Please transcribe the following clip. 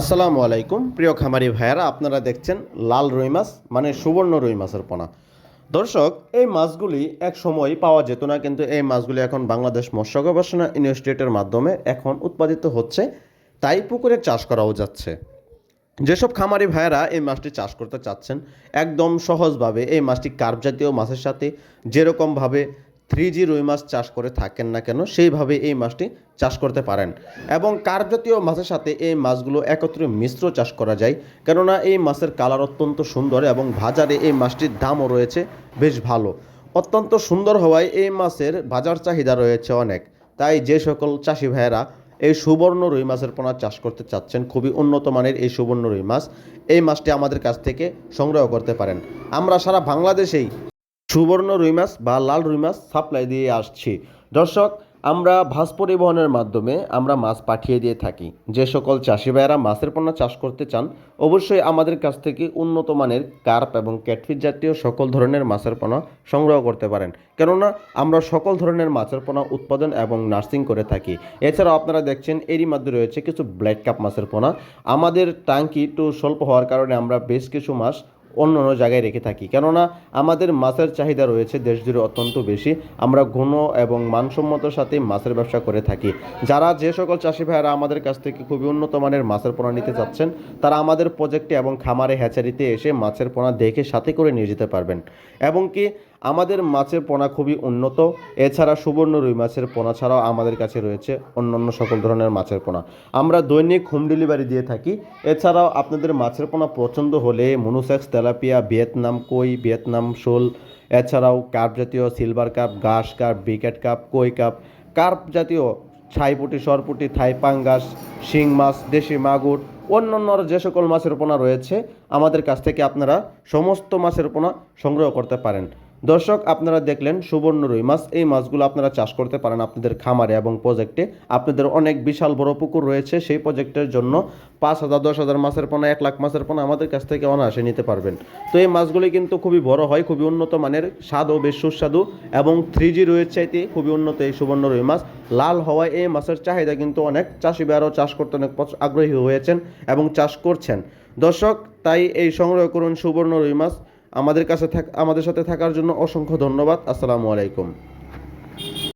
আসসালামু আলাইকুম। প্রিয় খামারি ভাইয়ারা, আপনারা দেখছেন লাল রুই মাছ মানে সুবর্ণ রুই মাছের পোনা। দর্শক, এই মাছগুলি এক সময় পাওয়া যেত না, কিন্তু এই মাছগুলি এখন বাংলাদেশ মৎস্য গবেষণা ইনস্টিটিউটের মাধ্যমে এখন উৎপাদিত হচ্ছে। তাই পুকুরে চাষ করাও যাচ্ছে। যেসব খামারি ভাইয়েরা এই মাছটি চাষ করতে চাচ্ছেন, একদম সহজভাবে এই মাছটি কার্প জাতীয় মাছের সাথে যেরকমভাবে থ্রি জি রুই মাছ চাষ করে থাকেন না কেন, সেইভাবে এই মাছটি চাষ করতে পারেন। এবং কার্প জাতীয় মাছের সাথে এই মাছগুলো একত্রে মিশ্র চাষ করা যায়, কেননা এই মাছের কালার অত্যন্ত সুন্দর এবং বাজারে এই মাছটির দামও রয়েছে বেশ ভালো। অত্যন্ত সুন্দর হওয়ায় এই মাছের বাজার চাহিদা রয়েছে অনেক। তাই যে সকল চাষি ভাইয়েরা এই সুবর্ণ রুই মাছের পোনা চাষ করতে চাচ্ছেন, খুবই উন্নত মানের এই সুবর্ণ রুই মাছ, এই মাছটি আমাদের কাছ থেকে সংগ্রহ করতে পারেন। আমরা সারা বাংলাদেশেই সুবর্ণ রুই মাছ বা লাল রুই মাছ সাপ্লাই দিয়ে আসছি। দর্শক, আমরা ভাস পরিবহনের মাধ্যমে আমরা মাছ পাঠিয়ে দিয়ে থাকি। যে সকল চাষি ভাইয়েরা মাছের পোনা চাষ করতে চান, অবশ্যই আমাদের কাছ থেকে উন্নত মানের কার্প এবং ক্যাটফিট জাতীয় সকল ধরনের মাছের পোনা সংগ্রহ করতে পারেন। কেননা, আমরা সকল ধরনের মাছের পোনা উৎপাদন এবং নার্সিং করে থাকি। এছাড়াও আপনারা দেখছেন এরই মধ্যে রয়েছে কিছু ব্ল্যাক কাপ মাছের পোনা আমাদের ট্যাঙ্কি একটু স্বল্প হওয়ার কারণে আমরা বেশ কিছু মাছ অন্য অন্য জায়গায় রেখে থাকি। কেননা আমাদের মাছের চাহিদা রয়েছে দেশ জুড়ে অত্যন্ত বেশি। আমরা ঘন এবং মানসম্মত সাথে মাছের ব্যবসা করে থাকি। যারা যে সকল চাষি ভাইয়েরা আমাদের কাছ থেকে খুবই উন্নত মানের মাছের পোনা নিতে চাচ্ছেন, তারা আমাদের প্রজেক্টে এবং খামারে হ্যাচারিতে এসে মাছের পোনা দেখে সাথে করে নিয়ে যেতে পারবেন। এবং কি আমাদের মাছের পোনা খুবই উন্নত। এছাড়া সুবর্ণ রুই মাছের পোনা ছাড়াও আমাদের কাছে রয়েছে অন্যান্য সকল ধরনের মাছের পোনা। আমরা দৈনিক হোম ডেলিভারি দিয়ে থাকি। এছাড়াও আপনাদের মাছের পোনা পছন্দ হলে মনুসেক্স, তেলাপিয়া, ভিয়েতনাম কই, ভিয়েতনাম শোল, এছাড়াও কার্প জাতীয় সিলভার কাপ, ঘাস কাপ, বিকেট কাপ, কই কাপ, কার্প জাতীয় ছাইপুটি, সরপুটি, থাই পাঙ্গাস, শিং মাছ, দেশি মাগুর, অন্যান্য যে সকল মাছের পোনা রয়েছে, আমাদের কাছ থেকে আপনারা সমস্ত মাছের পোনা সংগ্রহ করতে পারেন। দর্শক, আপনারা দেখলেন সুবর্ণ রুই মাছ। এই মাছগুলো আপনারা চাষ করতে পারেন আপনাদের খামারে এবং প্রজেক্টে। আপনাদের অনেক বিশাল বড় পুকুর রয়েছে, সেই প্রজেক্টের জন্য পাঁচ হাজার, দশ হাজার মাছের পোনা, এক লাখ মাছের পোনা আমাদের কাছ থেকে অনায়াসে নিতে পারবেন। তো এই মাছগুলি কিন্তু খুবই বড় হয়, খুবই উন্নত মানের, স্বাদও বেশ সুস্বাদু এবং থ্রি জি রয়েছে চাইতে খুবই উন্নত এই সুবর্ণ রুই মাছ। লাল হওয়ায় এই মাছের চাহিদা কিন্তু অনেক চাষি ভাইয়ারাও চাষ করতে অনেক আগ্রহী হয়েছেন এবং চাষ করছেন। দর্শক, তাই এই সংগ্রহ করুন সুবর্ণ রুই মাছ। আমাদের কাছে আমাদের সাথে থাকার জন্য অসংখ্য ধন্যবাদ। আসসালামু আলাইকুম।